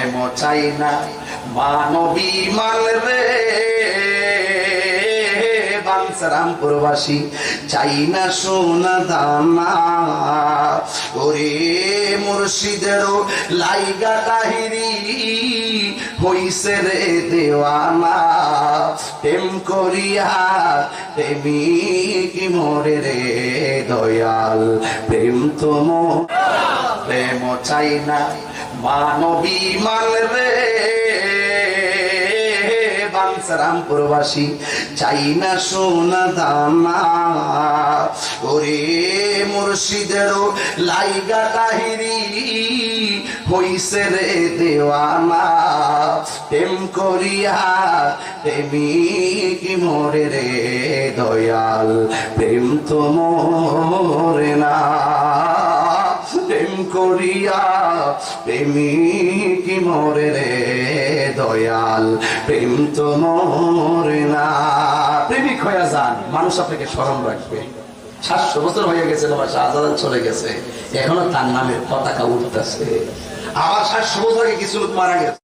প্রেম চাই না মানবী মান রে। বাঞ্ছারামপুরবাসী চাই না সোনা দানা। ওরে মুর্শিদেরও লাইগা তাহিরি হইছে রে দেওয়ানা। প্রেম করিয়া প্রেমিক মোরে রে দয়াল, প্রেম তোম প্রেম চাই না মানবী মান রে। বাঞ্ছারামপুরবাসী চাই না সোনা দানা। ওরে মুর্শিদেরও লাইগা তাহিরি হইছে রে দেওয়ানা। প্রেম করিয়া প্রেমিক মোরে রে দয়াল, প্রেম তো প্রেম করিয়া প্রেমিক মরে রে দয়াল? প্রেম তো মরে না। প্রেমিক হয়ে যান, মানুষ আপনাকে স্মরণ রাখবে। সাতশো বছর হয়ে গেছে, বাবা শাহজাদান চলে গেছে। এখনও তার নামের পতাকা উঠতেছে। আবার সাতশো বছর আগে কিছু লোক মারা গেছে।